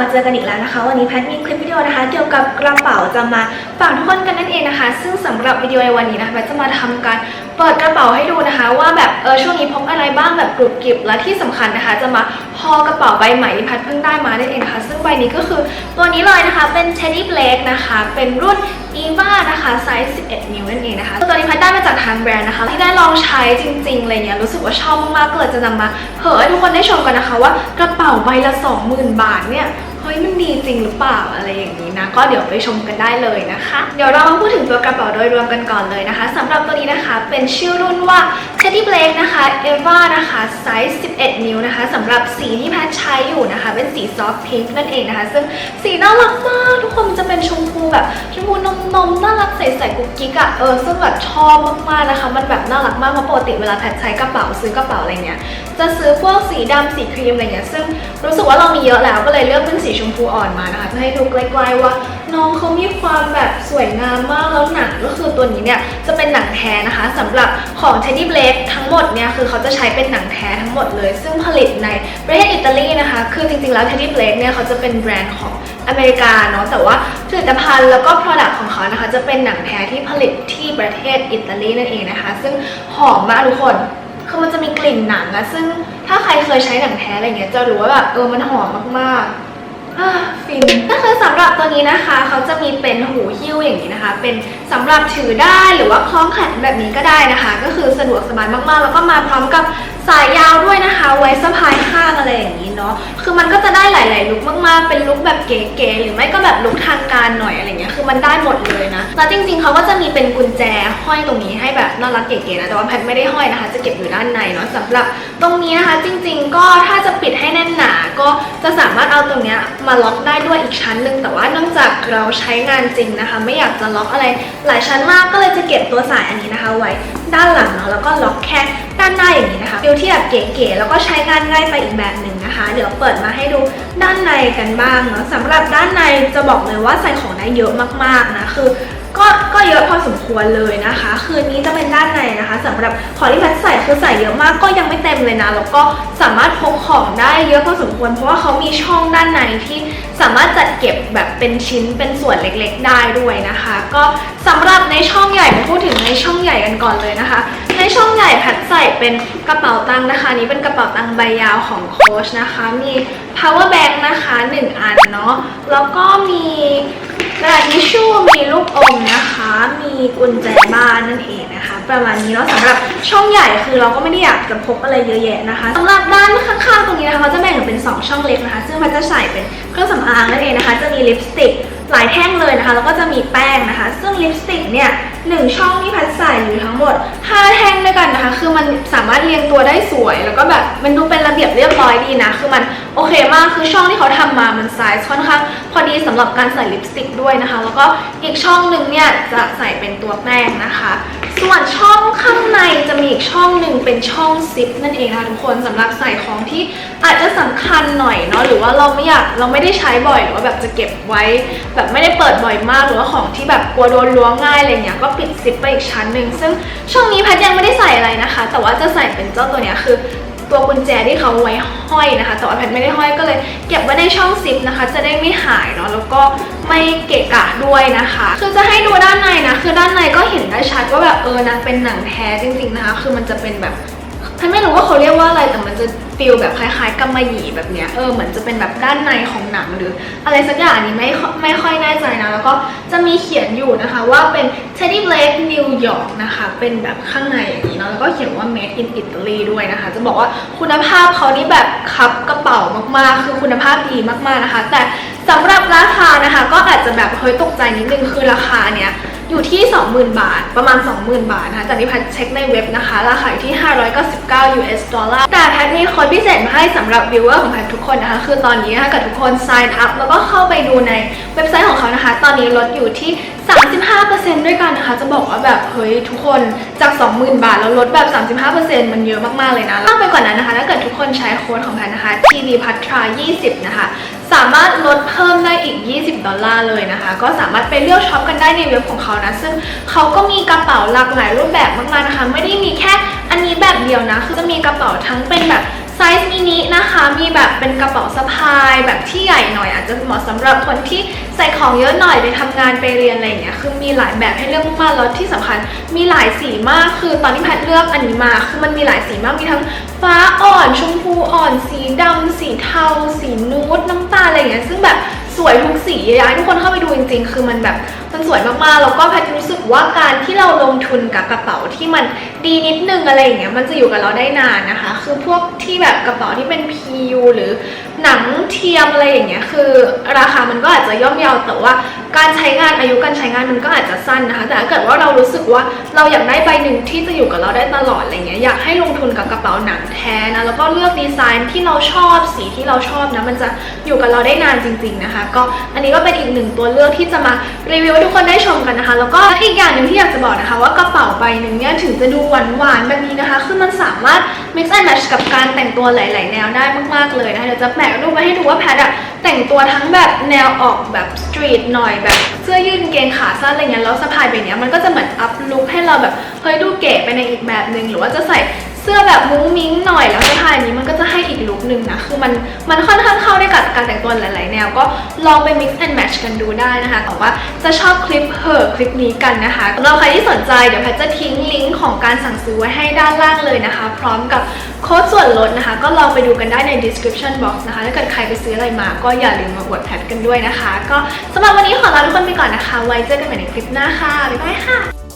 มาเจอกันอีกแล้วนะคะ วันนี้แพทมีคลิปวิดีโอนะคะ เกี่ยวกับกระเป๋าจะมาฝากทุกคนกันนั่นเองนะคะ ซึ่งสำหรับวิดีโอในวันนี้นะคะแพทจะมาทำการเปิดกระเป๋าให้ดูนะคะ ว่าแบบเออช่วงนี้พกอะไรบ้างแบบกรุบกริบและที่สำคัญนะคะ จะมาพอกระเป๋าใบใหม่ที่แพทเพิ่งได้มานั่นเองนะคะซึ่งใบนี้ก็คือตัวนี้เลยนะคะเป็น Teddy Blake นะคะเป็นรุ่น Eva นะคะไซส์ 11 นิ้วนั่นเองนะคะตัวนี้แพทได้มาจากทางแบรนด์นะคะ ที่ได้ลองใช้จริงๆอะไรเงี้ยรู้สึกว่าชอบมากๆก็เลยจะนำมาเผยให้ทุกคนได้ชมกันนะคะว่ากระเป๋าใบละ 20,000 บาทเนี่ย ฮ้ยมันดีจริงหรือเปล่าอะไรอย่างนี้นะ ก็เดี๋ยวไปชมกันได้เลยนะคะ เดี๋ยวเรามาพูดถึงตัวกระเป๋าโดยรวมกันก่อนเลยนะคะสำหรับตัวนี้นะคะเป็นชื่อรุ่นว่า Teddy Blake นะคะ Eva นะคะไซส์ 11 นิ้วนะคะสำหรับสีที่แพทใช้อยู่นะคะ เป็นสีซอฟต์พิงค์นั่นเองนะคะ ซึ่งสีน่ารักมากทุกคนมันจะเป็นชมพูแบบชมพูนมนมๆน่ารักใสๆกุ๊กกิ๊กอะเออซึ่งแบบชอบมากๆนะคะ มันแบบน่ารักมากเพราะปกติเวลาแพทใช้กระเป๋าซื้อกระเป๋าอะไรเงี้ยจะซื้อพวกสีดำสีครีมอะไรเงี้ยซึ่งรู้สึกว่าเรามีเยอะแล้วก็เลยเลือกเป็นสีชมพูอ่อนมานะคะจะให้ดูใกล้ๆว่า น้องเขามีความแบบสวยงามมากแล้วหนังก็คือตัวนี้เนี่ยจะเป็นหนังแท้นะคะสำหรับของ Teddy Blake ทั้งหมดเนี่ยคือเขาจะใช้เป็นหนังแท้ทั้งหมดเลย ซึ่งผลิตในประเทศอิตาลีนะคะ คือจริงๆแล้ว Teddy Blake เนี่ยเขาจะเป็นแบรนด์ของอเมริกาเนาะแต่ว่าผลิตภัณฑ์แล้วก็ product ของเขานะคะ จะเป็นหนังแท้ที่ผลิตที่ประเทศอิตาลีนั่นเองนะคะ ซึ่งหอมมากทุกคนคือมันจะมีกลิ่นหนังอะซึ่งถ้าใครเคยใช้หนังแท้อะไรเงี้ยจะรู้ว่าแบบเออมันหอมมากๆ อ่าฟินก็คือสำหรับตัวนี้นะคะ เขาจะมีเป็นหูหิ้วอย่างนี้นะคะ เป็นสำหรับถือได้หรือว่าคล้องแขนแบบนี้ก็ได้นะคะ ก็คือสะดวกสบายมากๆ แล้วก็มาพร้อมกับสายยาวด้วยนะคะ ไว้สะพายข้างอะไรอย่างนี้ เนาะคือมันก็จะได้หลาย ๆ ลุคมากๆ เป็นลุคแบบเก๋ๆหรือไม่ก็แบบลุคทางการหน่อยอะไรเงี้ยคือมันได้หมดเลยนะแล้วจริง ๆเขาก็จะมีเป็นกุญแจห้อยตรงนี้ให้แบบน่ารักเก๋ๆนะแต่ว่าแพทไม่ได้ห้อยนะคะ จะเก็บอยู่ด้านในเนาะสำหรับตรงนี้นะคะ จริง ๆ ก็ถ้าจะปิดให้แน่นหนาก็จะสามารถเอาตรงเนี้ยมาล็อกได้ด้วยอีกชั้นหนึ่งแต่ว่าเนื่องจากเราใช้งานจริงนะคะ ไม่อยากจะล็อกอะไรหลายชั้นมากก็เลยจะเก็บตัวสายอันนี้นะคะ ไว้ด้านหลังเนาะแล้วก็ล็อกแค่ด้านหน้าอย่างนี้นะคะฟิลที่แบบเก๋ๆแล้วก็ใช้งานง่ายไปอีกแบบหนึ่งนะคะเดี๋ยวเปิดมาให้ดูด้านในกันบ้างเนาะสำหรับด้านในจะบอกเลยว่าใส่ของได้เยอะมากๆนะคือก็ก็เยอะพอสมควรเลยนะคะ คืนนี้จะเป็นด้านในนะคะสำหรับของที่แพทใส่คือใส่เยอะมากก็ยังไม่เต็มเลยนะแล้วก็สามารถพกของได้เยอะพอสมควร เพราะว่าเขามีช่องด้านในที่สามารถจัดเก็บแบบเป็นชิ้นเป็นส่วนเล็กๆ ได้ด้วยนะคะ ก็สำหรับในช่องใหญ่มาพูดถึงในช่องใหญ่กันก่อนเลยนะคะ ในช่องใหญ่แพทใส่เป็นกระเป๋าตังค์นะคะ นี้เป็นกระเป๋าตังค์ใบยาวของโค้ชนะคะ มี power bank นะคะหนึ่งอันเนาะ แล้วก็มีกระดาษทิชชู่มีลูกอมนะคะ มีกุญแจบ้านนั่นเองนะคะ ประมาณนี้เนาะสำหรับช่องใหญ่คือเราก็ไม่ได้อยากจะพกอะไรเยอะแยะนะคะสำหรับด้านข้างๆตรงนี้นะคะเขาจะแบ่งเป็น 2 ช่องเล็กนะคะ ซึ่งมันจะใส่เป็นเครื่องสำอางนั่นเองนะคะ จะมีลิปสติกหลายแท่งเลยนะคะ แล้วก็จะมีแป้งนะคะ ซึ่งลิปสติกเนี่ย หนึ่งช่องที่พัดใส่อยู่ทั้งหมด 5 แท่งด้วยกันนะคะ คือมันสามารถเรียงตัวได้สวย แล้วก็แบบมันดูเป็นระเบียบเรียบร้อยดีนะ คือมัน โอเคมากคือช่องที่เขาทำมามันไซส์ค่อนข้างพอดีสำหรับการใส่ลิปสติกด้วยนะคะ แล้วก็อีกช่องหนึ่งเนี่ยจะใส่เป็นตัวแป้งนะคะ ส่วนช่องข้างในจะมีอีกช่องหนึ่งเป็นช่องซิปนั่นเองนะคะทุกคนสำหรับใส่ของที่อาจจะสำคัญหน่อยเนาะหรือว่าเราไม่อยากเราไม่ได้ใช้บ่อยหรือว่าแบบจะเก็บไว้ แบบไม่ได้เปิดบ่อยมากหรือว่าของที่แบบกลัวโดนล้วงง่ายอะไรเงี้ยก็ปิดซิปไปอีกชั้นหนึ่งซึ่งช่องนี้แพทยังไม่ได้ใส่อะไรนะคะ แต่ว่าจะใส่เป็นเจ้าตัวเนี้ยคือ ตัวกุญแจที่เขาไว้ห้อยนะคะ แต่ว่าแพทไม่ได้ห้อยก็เลย เก็บไว้ในช่องซิปนะคะ จะได้ไม่หายเนาะแล้วก็ไม่เกะกะด้วยนะคะคือจะให้ดูด้านในนะคือด้านในก็เห็นได้ชัดว่าแบบเออนะเป็นหนังแท้จริง ๆนะคะ คือมันจะเป็นแบบ แพทไม่รู้ว่าเขาเรียกว่าอะไรแต่มันจะฟีลแบบคล้ายๆกำมะหยี่แบบเนี้ยเออเหมือนจะเป็นแบบด้านในของหนังหรืออะไรสักอย่างอันนี้ไม่ไม่ค่อยแน่ใจนะ แล้วก็จะมีเขียนอยู่นะคะว่าเป็น Teddy Blake New York นะคะเป็นแบบข้างในอย่างนี้เนาะแล้วก็เขียนว่า Made in Italy ด้วยนะคะ จะบอกว่าคุณภาพเขานี่แบบคับกระเป๋ามากๆ คือคุณภาพดีมากๆนะคะ แต่สำหรับราคานะคะ ก็อาจจะแบบเฮ้ยตกใจนิดนึงคือราคาเนี้ย อยู่ที่ 20,000 บาท ประมาณ 20,000 บาทนะคะจากที่แพทเช็คในเว็บนะคะ ราคาอยู่ที่ 599 US ดอลลาร์ แต่แพทมีโค้ดพิเศษมาให้สำหรับวิวเวอร์ของแพททุกคนนะคะ คือตอนนี้นะคะกับทุกคน sign up แล้วก็เข้าไปดูในเว็บไซต์ของเขานะคะ ตอนนี้ลดอยู่ที่ 35%ด้วยกันนะคะ จะบอกว่าแบบ เฮ้ย ทุกคนจาก 20,000 บาท แล้วลดแบบ 35%มันเยอะมาก ๆ เลยนะมากไปกว่านั้นนะคะ ถ้าเกิดทุกคนใช้โค้ดของแพทนะคะ TV พัทรา20 นะคะ สามารถลดเพิ่มได้อีก 20 ดอลลาร์เลยนะคะ ก็สามารถไปเลือกช็อปกันได้ในเว็บของเขานะ ซึ่งเขาก็มีกระเป๋าหลากหลายรูปแบบมากๆนะคะ ไม่ได้มีแค่อันนี้แบบเดียวนะ คือจะมีกระเป๋าทั้งเป็นแบบไซส์มินินะคะ เป็นกระเป๋าสะพายแบบที่ใหญ่หน่อยอาจจะเหมาะสำหรับคนที่ใส่ของเยอะหน่อยไปทำงานไปเรียนอะไรอย่างเงี้ยคือมีหลายแบบให้เลือกมากแล้วที่สำคัญมีหลายสีมากคือตอนที่แพทเลือกอันนี้มาคือมันมีหลายสีมากมีทั้งฟ้าอ่อน ชมพูอ่อน สีดำสีเทา สีนูดน้ำตาลอะไรอย่างเงี้ยซึ่งแบบสวยทุกสีอยากให้ทุกคนเข้าไปดูจริง ๆ คือมันแบบมันสวยมากๆแล้วก็แพทรู้สึกว่าการที่เราลงทุนกับกระเป๋าที่มันดีนิดนึงอะไรอย่างเงี้ยมันจะอยู่กับเราได้นานนะคะ คือพวกที่แบบกระเป๋าที่เป็น PU หรือหนังเทียมอะไรอย่างเงี้ยคือราคามันก็อาจจะย่อมเยาแต่ว่าการใช้งานอายุการใช้งานมันก็อาจจะสั้นนะคะ แต่ถ้าเกิดว่าเรารู้สึกว่าเราอยากได้ใบหนึ่งที่จะอยู่กับเราได้ตลอดอะไรเงี้ยอยากให้ลงทุนกับกระเป๋าหนังแท้นะแล้วก็เลือกดีไซน์ที่เราชอบสีที่เราชอบนะมันจะอยู่กับเราได้นานจริง ๆนะคะ ก็อันนี้ก็เป็นอีกหนึ่งตัวเลือกที่จะมารีวิวให้ทุกคนได้ชมกันนะคะ แล้วก็อีกอย่างหนึ่งที่อยากจะบอกนะคะ ว่ากระเป๋าใบหนึ่งเนี่ยถึงจะดูหวานๆแบบนี้นะคะ คือมันสามารถ mix and match กับการแต่งตัวหลาย ๆ แนวได้มาก ๆ เลยนะคะ เดี๋ยวจะแปะรูปมาให้ดูว่าแพทอะแต่งตัวทั้งแบบแนวออกแบบสตรีทหน่อยแบบเสื้อยืดกางเกงขาสั้นอะไรเงี้ย แล้วสะพายไปเนี้ยมันก็จะเหมือนอัพลุคให้เราแบบ เฮ้ยดูเก๋ไปในอีกแบบหนึ่งหรือว่าจะใส่ สื้อแบบมุ้งมิ้งหน่อยแล้วสะพายนี้มันก็จะให้อีกลุคหนึ่งนะคือมันมันค่อนข้างเข้าได้กับการแต่งตัวหลาย ๆ แนว ก็ลองไป mix and match กันดูได้นะคะแต่ว่าจะชอบคลิปเหอะคลิปนี้กันนะคะสำหรับใครที่สนใจเดี๋ยวแพทจะทิ้งลิงก์ของการสั่งซื้อไว้ให้ด้านล่างเลยนะคะ พร้อมกับโค้ดส่วนลดนะคะ ก็ลองไปดูกันได้ใน description box นะคะถ้าเกิดใครไปซื้ออะไรมาก็อย่าลืมมาอวดแพทกันด้วยนะคะ ก็สำหรับวันนี้ขอลาทุกคนไปก่อนนะคะ ไว้เจอกันใหม่ในคลิปหน้าค่ะบ๊ายบายค่ะ